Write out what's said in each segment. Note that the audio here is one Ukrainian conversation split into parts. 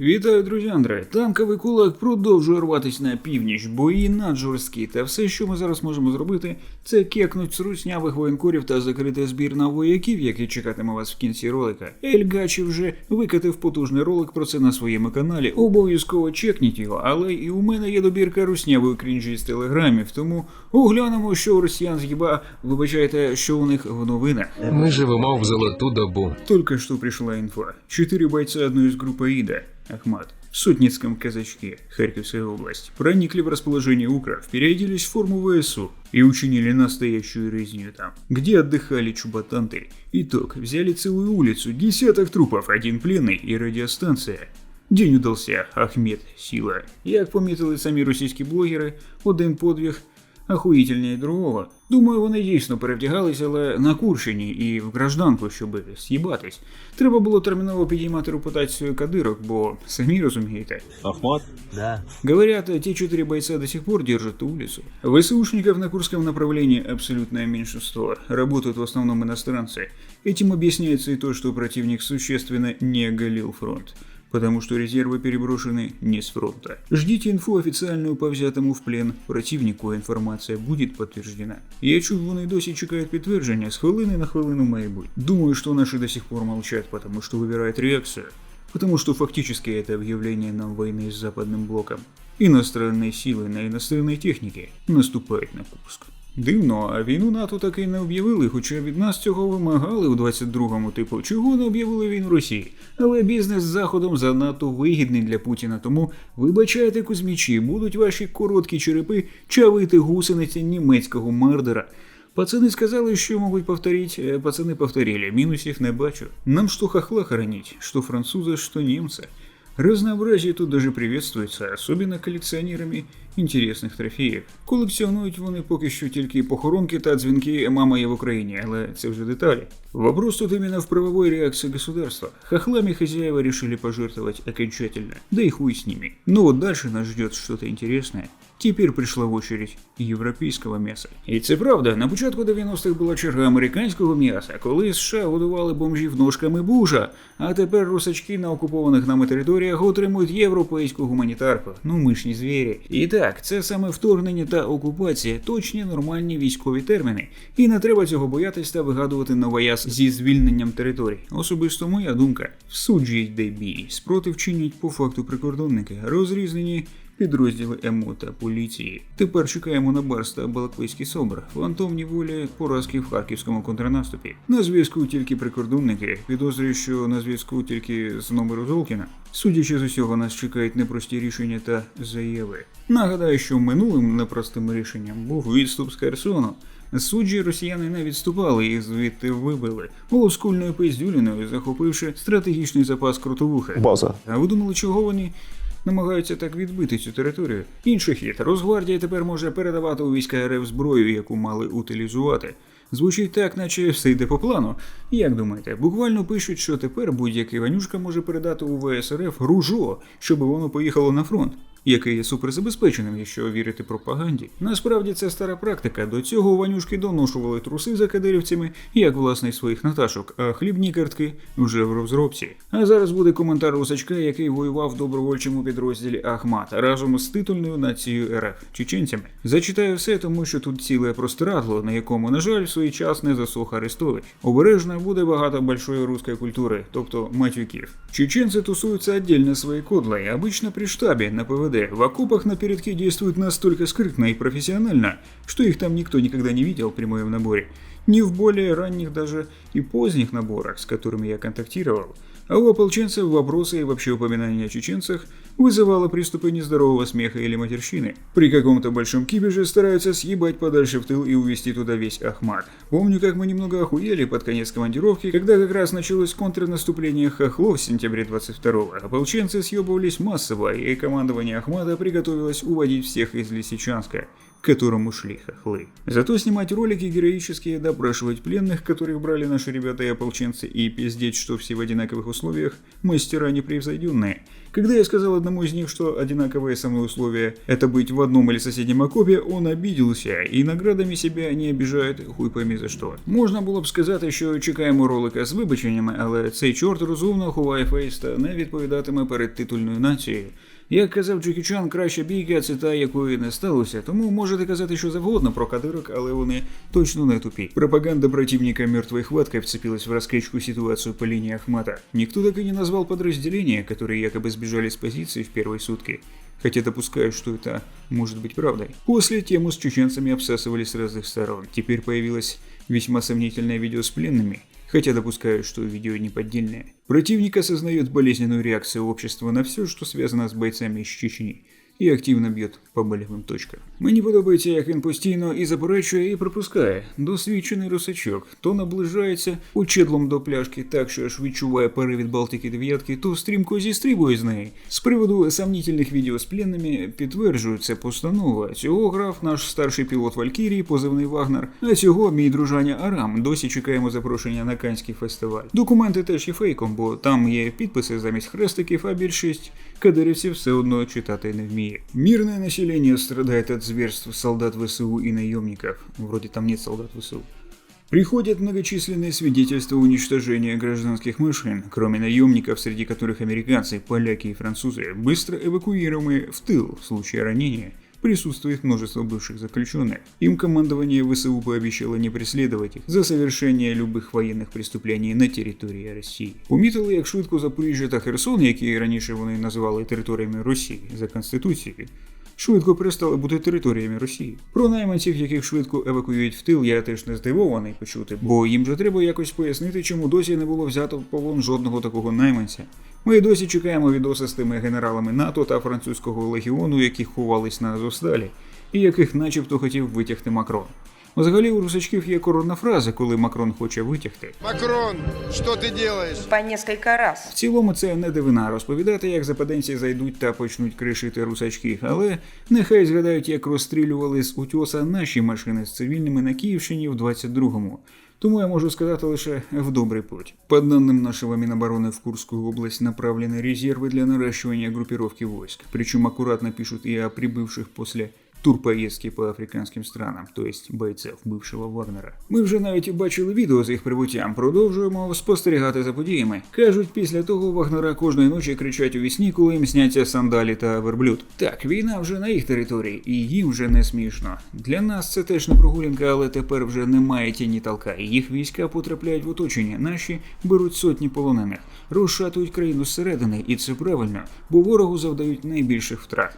Вітаю, друзі Андре. Танковий кулак продовжує рватися на північ, бої наджорсткі, та все, що ми зараз можемо зробити, це кекнуть з руснявих воєнкорів та закрити збір на вояків, який чекатиме вас в кінці ролика. Ельгачі вже викатив потужний ролик про це на своєму каналі. Обов'язково чекніть його, але і у мене є добірка руснявої крінжі з телеграмів, тому оглянемо, що у росіян з'їба. Вибачайте, що у них в новинах. Ми живемо в золоту добу. Только что пришла инфа. Четыре бойца одной из группы АИДа, Ахмат, в Сотницком казачке, Харьковская область, проникли в расположение укров, переоделись в форму ВСУ и учинили настоящую резню там, где отдыхали чуботанты. Итог, взяли целую улицу, десяток трупов, один пленный и радиостанция. День удался, Ахмед, сила. Як помітили самі російські блогери, один подвиг ахуїтельніше другого. Думаю, вони дійсно перевдягалися, але на Курщині і в гражданку, щоб з'їбатись. Треба було терміново підіймати репутацію кадирок, бо самі розумієте. Ахмат? Да. Говорят, те четыре бойца до сих пор держат ту улицу. ВСУшников на Курском направлении абсолютное меньшинство. Работают в основном иностранцы. Этим объясняется и то, что противник существенно не оголил фронт. Потому что резервы переброшены не с фронта. Ждите инфу официальную по взятому в плен противнику, інформація будет подтверждена. Я чув, вони досі чекають підтвердження, з хвилини на хвилину має бути. Думаю, что наши до сих пор молчат, потому что выбирают реакцию. Потому что фактически это объявление нам войны с западным блоком. Иностранные силы на иностранной технике наступають на Курск. Дивно, а війну НАТО таки не об'явили, хоча від нас цього вимагали у 22-му, типу, чого не об'явили війну Росії. Але бізнес з Заходом занадто вигідний для Путіна, тому вибачайте, кузьмічі, будуть ваші короткі черепи чавити гусениці німецького мардера. Пацани сказали, що можуть повторить, э, пацани повторили, мінусів не бачу. Нам что хохла хоронить, что француза, что немца. Разнообразие тут даже приветствуется, особенно коллекционерами інтересних трофеїв. Колекціонують вони поки що тільки похоронки та дзвінки «Мама є в Україні», але це вже деталі. Вопрос тут именно в правовой реакции государства. Хохлами хозяева решили пожертвовать окончательно, да и хуй с ними. Но вот дальше нас ждет что-то интересное. Теперь прийшла в очередь європейського м'яса. І це правда, на початку 90-х була черга американського м'яса, коли США годували бомжів ножками бужа, а тепер русачки на окупованих нами територіях отримують європейську гуманітарку. Ну ми ж не звірі. І так, це саме вторгнення та окупація, точні нормальні військові терміни. І не треба цього боятись та вигадувати новояз зі звільненням територій. Особисто моя думка: в суджі йде бій, спротив чинять по факту прикордонники, розрізнені підрозділи МО та поліції. Тепер чекаємо на Барс та Балаклейський Собор, фантомні волі поразки в харківському контрнаступі. На зв'язку тільки прикордонники. Підозрюю, що на зв'язку тільки з номеру Золкіна. Судячи з усього, нас чекають непрості рішення та заяви. Нагадаю, що минулим непростим рішенням був відступ з Херсону. Суджі росіяни не відступали і звідти вибили оловскульною пиздюліною, захопивши стратегічний запас крутовуха. База. А ви думали, чого вони намагаються так відбити цю територію? Інший хід. Росгвардія тепер може передавати у війська РФ зброю, яку мали утилізувати. Звучить так, наче все йде по плану. Як думаєте, буквально пишуть, що тепер будь-який ванюшка може передати у ВСРФ ружо, щоб воно поїхало на фронт. Який є суперзабезпеченим, якщо вірити пропаганді. Насправді це стара практика. До цього ванюшки доношували труси за кадирівцями, як власне своїх наташок, а хлібні картки вже в розробці. А зараз буде коментар русачка, який воював в добровольчому підрозділі Ахмат разом з титульною нацією РФ чеченцями. Зачитаю все, тому що тут ціле простирадло, на якому, на жаль, в свій час не засох Арестович. Обережно буде багато большої русської культури, тобто матюків. Чеченцы тусуются отдельно своей кодлой, обычно при штабе на ПВД. В окопах на передке действуют настолько скрытно и профессионально, что их там никто никогда не видел при моем наборе. Ни в более ранних даже и поздних наборах, с которыми я контактировал. А у ополченцев вопросы и вообще упоминания о чеченцах вызывало приступы нездорового смеха или матерщины. При каком-то большом кибеже стараются съебать подальше в тыл и увести туда весь Ахмат. Помню, как мы немного охуели под конец командировки, когда как раз началось контрнаступление хохлов в сентябре 22-го. Ополченцы съебывались массово, и командование Ахмата приготовилось уводить всех из Лисичанска которому шли хохлы. Зато снимать ролики героические, допрашивать пленных, которых брали наши ребята и ополченцы, и пиздеть, что все в одинаковых условиях, мастера непревзойденные. Когда я сказал одному из них, что одинаковые со мной условия – это быть в одном или соседнем окопе, он обиделся, і наградами себя не обіжають, хуй пойми за що. Можна було б сказати, що чекаємо ролика з вибаченнями, але цей чорт розумно ховає фейс та не відповідатиме перед титульною нацією. Як казав Джекі Чан, краща бійка це та, якої не сталося, тому можете казати що завгодно про кадирок, але вони точно не тупі. Пропаганда противника мертвой хваткой вцепилась в раскачку ситуацию по линии Ахмата. Никто так и не назвал подразделения, которые якобы сбежали с позиции в первые сутки. Хотя допускаю, что это может быть правдой. После тему с чеченцами обсасывали с разных сторон. Теперь появилось весьма сомнительное видео с пленными, хотя допускаю, что видео не поддельное. Противник осознает болезненную реакцию общества на все, что связано с бойцами из Чечни, і активно б'ють по болевим точкам. Мені подобається, як він постійно і заперечує, і пропускає. Досвідчений русачок то наближається учедлом до пляшки, так що аж відчуває пари від Балтики дев'ятки, то стрімко зістрибує з неї. З приводу сомнительних відео з пленними підтверджується постанова. Цього грав наш старший пілот Валькірії, позивний Вагнер, а цього мій дружаня Арам. Досі чекаємо запрошення на Канський фестиваль. Документи теж є фейком, бо там є підписи замість хрестиків, а більшість кадирівців все одно читати не вміє. Мирное население страдает от зверств солдат ВСУ и наемников. Вроде там нет солдат ВСУ. Приходят многочисленные свидетельства уничтожения гражданских машин, кроме наемников, среди которых американцы, поляки и французы, быстро эвакуируемые в тыл в случае ранения. Присутствует множество бывших заключенных. Им командование ВСУ пообещало не преследовать их за совершение любых воєнних преступлений на території Росії. Помітили, як швидко Запоріжжя та Херсон, які раніше вони називали територіями Росії за конституцією, швидко перестали бути територіями Росії. Про найманців, яких швидко евакуюють в тил, я теж не здивований почути, бо їм же треба якось пояснити, чому досі не було взято в полон жодного такого найманця. Ми досі чекаємо відоси з тими генералами НАТО та французького легіону, які ховались на Азовсталі, і яких начебто хотів витягти Макрон. Взагалі у русачків є коронна фраза, коли Макрон хоче витягти. Макрон, что ты делаешь? по несколько раз. В цілому це не дивина розповідати, як западенці зайдуть та почнуть кришити русачків, але нехай згадають, як розстрілювали з утьоса наші машини з цивільними на Київщині в 22-му. Тому я можу сказати лише в добрый путь. По данным нашего Минобороны в Курскую область направлены резервы для наращивания группировки войск. Причем аккуратно пишут и о прибывших после турпоїздки по африканським странам, то есть бойців бившого Вагнера. Ми вже навіть бачили відео з їх прибуттям. Продовжуємо спостерігати за подіями. Кажуть, після того Вагнера кожної ночі кричать у вісні, коли їм сняться сандалі та верблюд. Так, війна вже на їх території, і їм вже не смішно. Для нас це теж не прогулянка, але тепер вже немає тіні толка. Їх війська потрапляють в оточення. Наші беруть сотні полонених, розшатують країну зсередини, і це правильно, бо ворогу завдають найбільших втрат.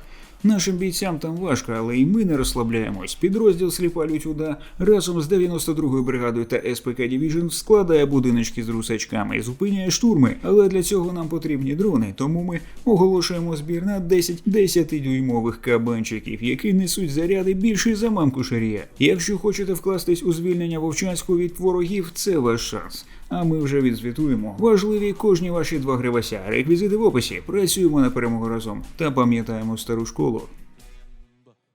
Нашим бійцям там важко, але і ми не розслабляємось. Підрозділ Сліпа Лютюда разом з 92-ю бригадою та СПК Дівіжн складає будиночки з русачками зупиняє штурми. Але для цього нам потрібні дрони, тому ми оголошуємо збір на 10 10-дюймових кабанчиків, які несуть заряди більше за мамку шарія. Якщо хочете вкластись у звільнення Вовчанську від ворогів, це ваш шанс. А ми вже відзвітуємо. Важливі кожні ваші два гривася. Реквізити в описі. Працюємо на перемогу разом та пам'ятаємо стару школу.